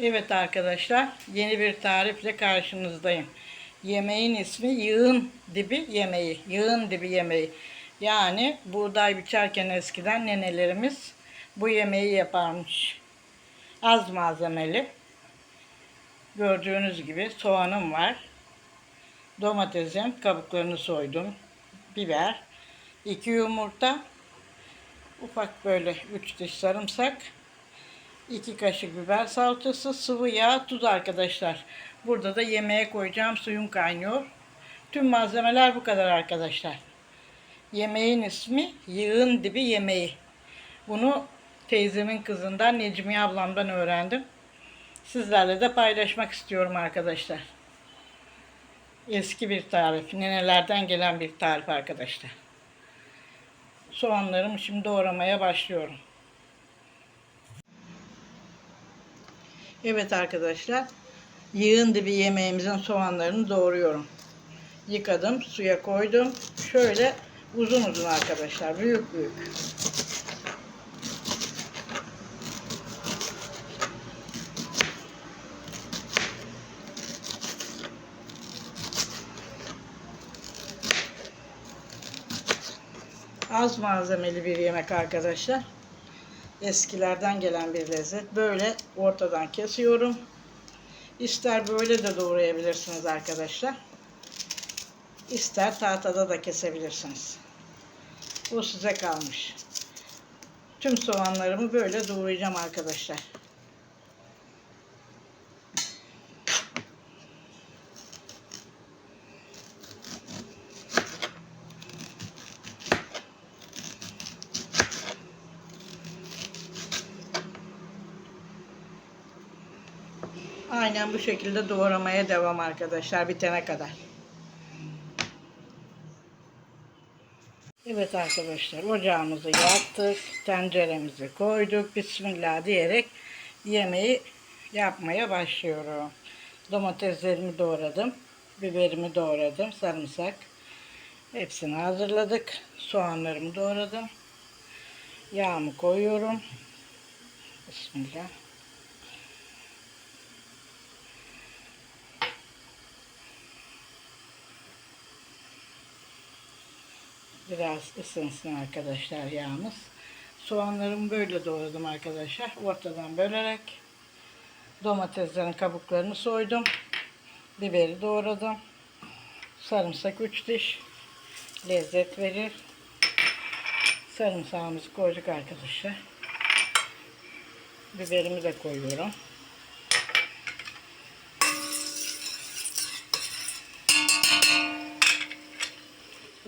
Evet arkadaşlar, yeni bir tarifle karşınızdayım. Yemeğin ismi yığın dibi yemeği. Yığın dibi yemeği. Yani buğday biçerken eskiden nenelerimiz bu yemeği yaparmış. Az malzemeli. Gördüğünüz gibi soğanım var. Domatesim, kabuklarını soydum. Biber, iki yumurta, ufak böyle üç diş sarımsak, 2 kaşık biber salçası, sıvı yağ, tuz arkadaşlar. Burada da yemeğe koyacağım suyum kaynıyor. Tüm malzemeler bu kadar arkadaşlar. Yemeğin ismi yığın dibi yemeği. Bunu teyzemin kızından Necmiye ablamdan öğrendim. Sizlerle de paylaşmak istiyorum arkadaşlar. Eski bir tarif, nenelerden gelen bir tarif arkadaşlar. Soğanlarımı şimdi doğramaya başlıyorum. Evet arkadaşlar. Yığın dibi yemeğimizin soğanlarını doğruyorum. Yıkadım, suya koydum. Şöyle uzun uzun arkadaşlar, büyük büyük. Az malzemeli bir yemek arkadaşlar. Eskilerden gelen bir lezzet. Böyle ortadan kesiyorum. İster böyle de doğrayabilirsiniz arkadaşlar. İster tahtada da kesebilirsiniz. Bu size kalmış. Tüm soğanlarımı böyle doğrayacağım arkadaşlar. Bu şekilde doğramaya devam arkadaşlar bitene kadar. Evet arkadaşlar ocağımızı yaktık. Tenceremizi koyduk. Bismillah diyerek yemeği yapmaya başlıyorum. Domateslerimi doğradım. Biberimi doğradım. Sarımsak. Hepsini hazırladık. Soğanlarımı doğradım. Yağımı koyuyorum. Bismillah. Biraz ısınsın arkadaşlar yağımız. Soğanlarımı böyle doğradım arkadaşlar. Ortadan bölerek domateslerin kabuklarını soydum. Biberi doğradım. Sarımsak 3 diş. Lezzet verir. Sarımsağımızı koyduk arkadaşlar. Biberimi de koyuyorum.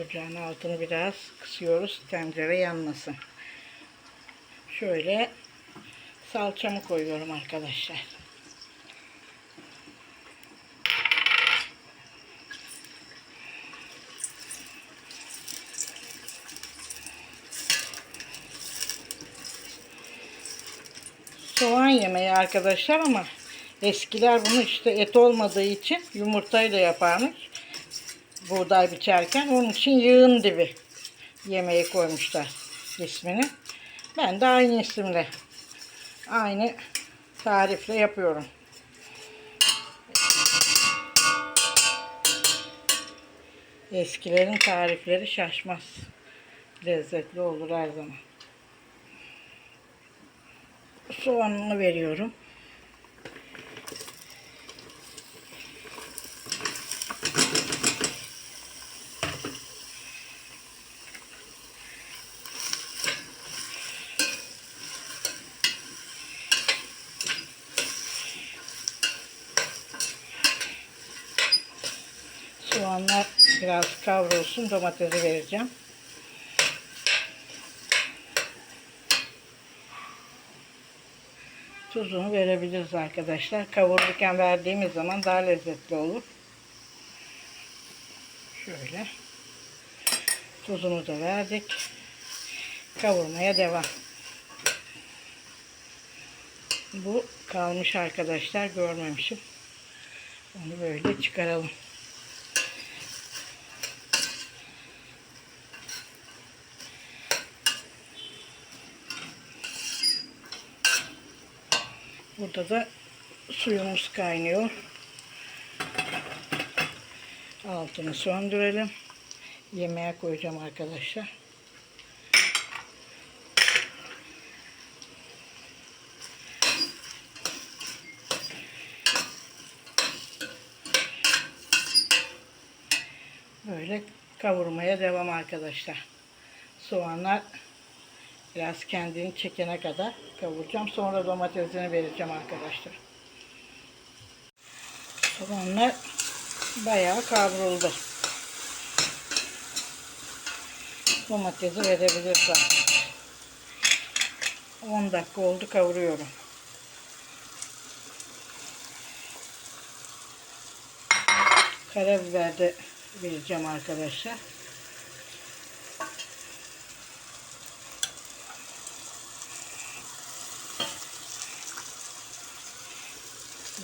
Ocağın altını biraz kısıyoruz. Tencere yanmasın. Şöyle salçamı koyuyorum arkadaşlar. Soğan yemeği arkadaşlar ama eskiler bunu işte et olmadığı için yumurtayla yaparmış buğday biçerken onun için yığın dibi yemeği koymuşlar ismini. Ben de aynı isimle aynı tarifle yapıyorum. Eskilerin tarifleri şaşmaz. Lezzetli olur her zaman. Soğanını veriyorum. Soğanlar biraz kavrulsun. Domatesi vereceğim. Tuzunu verebiliriz arkadaşlar. Kavururken verdiğimiz zaman daha lezzetli olur. Şöyle. Tuzunu da verdik. Kavurmaya devam. Bu kalmış arkadaşlar. Görmemişim. Onu böyle çıkaralım. Burada da Suyumuz kaynıyor. Altını söndürelim. Yemeğe koyacağım arkadaşlar. Böyle kavurmaya devam arkadaşlar. Soğanlar biraz kendini çekene kadar kavuracağım. Sonra domatesini vereceğim arkadaşlar. Soğanlar bayağı kavruldu. Domatesi verebiliriz artık. 10 dakika oldu kavuruyorum. Karabiber de vereceğim arkadaşlar.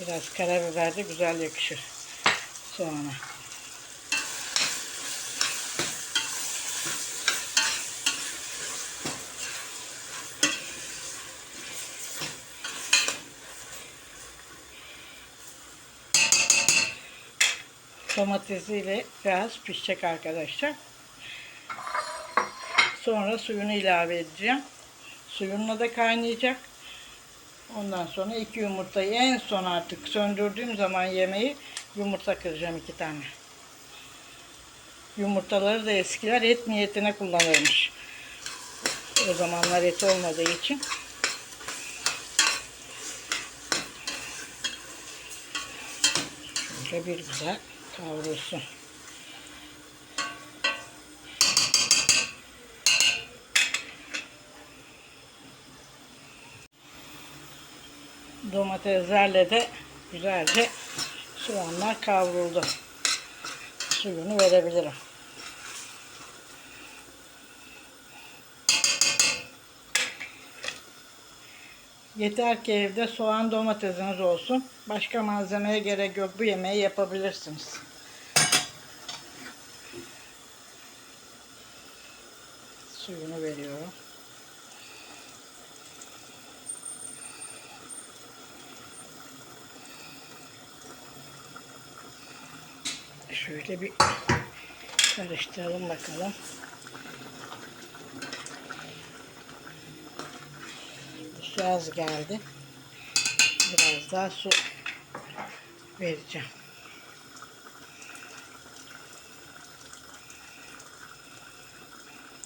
Biraz karabiber de güzel yakışır soğana. Domatesiyle biraz pişecek arkadaşlar. Sonra suyunu ilave edeceğim. Suyunla da kaynayacak. Ondan sonra iki yumurtayı en son artık söndürdüğüm zaman yemeği yumurta kıracağım iki tane. Yumurtaları da eskiler et niyetine kullanırmış. O zamanlar et olmadığı için. Şöyle bir güzel kavrulsun. Domateslerle de güzelce soğanlar kavruldu. Suyunu verebilirim. Yeter ki evde soğan domatesiniz olsun. Başka malzemeye gerek yok. Bu yemeği yapabilirsiniz. Suyunu veriyorum. Şöyle bir karıştıralım bakalım. Su az geldi. Biraz daha su vereceğim.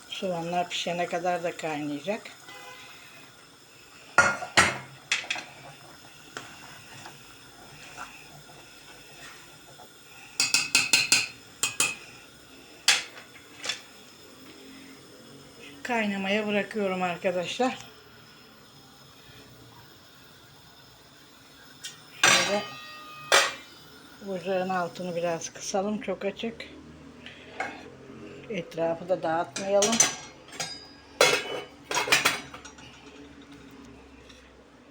Soğanlar pişene kadar da kaynayacak. Kaynamaya bırakıyorum arkadaşlar. Şöyle ocağın altını biraz kısalım. Çok açık. Etrafı da dağıtmayalım.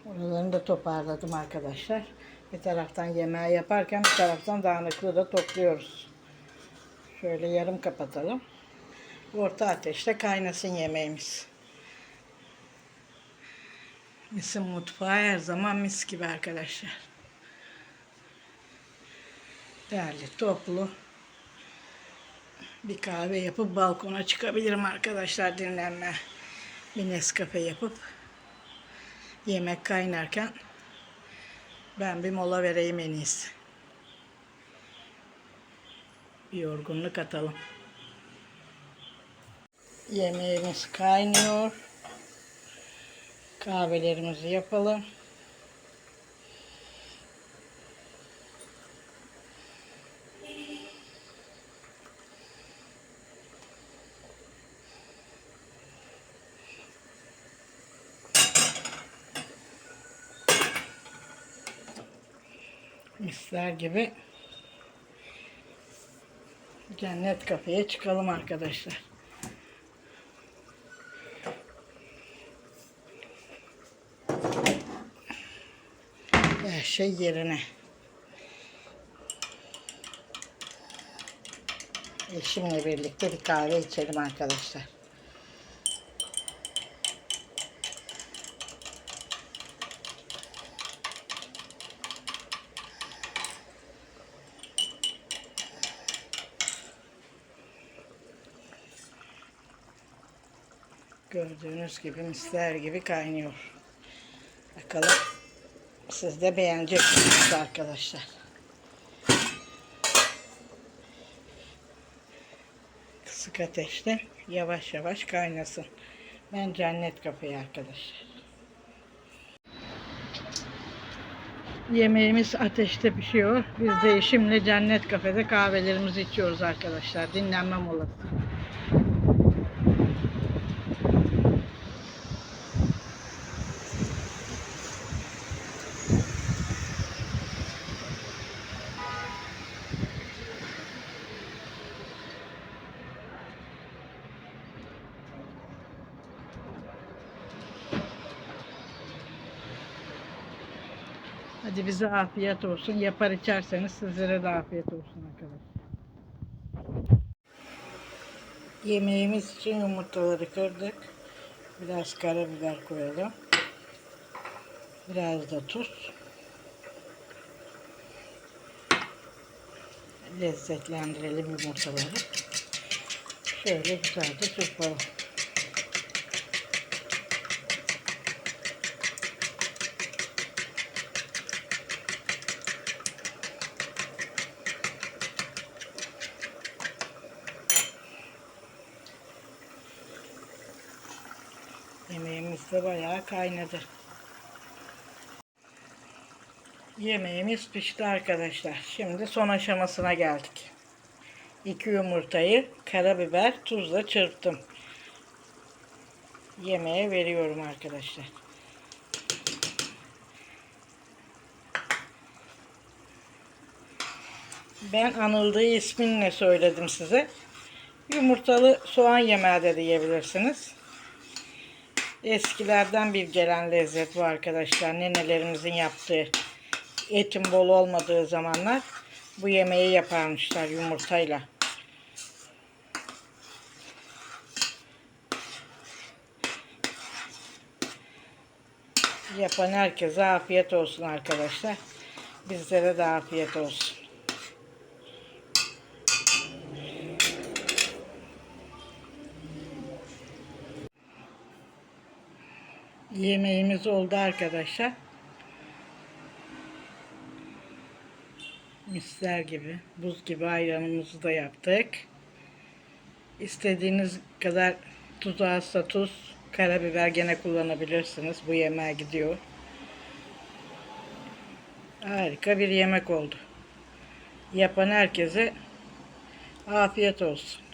Oralarını da toparladım arkadaşlar. Bir taraftan yemeği yaparken bir taraftan dağınıklığı da topluyoruz. Şöyle yarım kapatalım. Orta ateşte kaynasın yemeğimiz. Misin mutfağı her zaman mis gibi arkadaşlar. Değerli toplu bir kahve yapıp balkona çıkabilirim arkadaşlar dinlenme. Bir Nescafe yapıp yemek kaynarken ben bir mola vereyim en iyisi. Bir yorgunluk atalım. Yemeğimiz kaynıyor. Kahvelerimizi yapalım. Misler gibi cennet kafeye çıkalım arkadaşlar. şey yerine. Eşimle birlikte bir kahve içelim arkadaşlar. Gördüğünüz gibi misler gibi kaynıyor. Bakalım siz de beğenecek misiniz arkadaşlar? Kısık ateşte yavaş yavaş kaynasın. Ben cennet kafayı arkadaşlar. Yemeğimiz ateşte pişiyor. Biz de eşimle cennet kafede kahvelerimizi içiyoruz arkadaşlar. Dinlenme molası. Bize afiyet olsun. Yapar içerseniz sizlere de afiyet olsun arkadaşlar. Yemeğimiz için yumurtaları kırdık. Biraz karabiber koyalım. Biraz da tuz. Lezzetlendirelim yumurtaları. Şöyle güzelce çırpalım. Yemeğimiz de bayağı kaynadı. Yemeğimiz pişti arkadaşlar. Şimdi son aşamasına geldik. 2 yumurtayı karabiber, tuzla çırptım. Yemeğe veriyorum arkadaşlar. Ben anıldığı isminle söyledim size. Yumurtalı soğan yemeği de diyebilirsiniz. Eskilerden bir gelen lezzet bu arkadaşlar. Nenelerimizin yaptığı etin bol olmadığı zamanlar bu yemeği yaparmışlar yumurtayla. Yapan herkese afiyet olsun arkadaşlar. Bizlere de afiyet olsun. Yemeğimiz oldu arkadaşlar. Misler gibi, buz gibi ayranımızı da yaptık. İstediğiniz kadar tuz azsa tuz, karabiber gene kullanabilirsiniz. Bu yemeğe gidiyor. Harika bir yemek oldu. Yapan herkese afiyet olsun.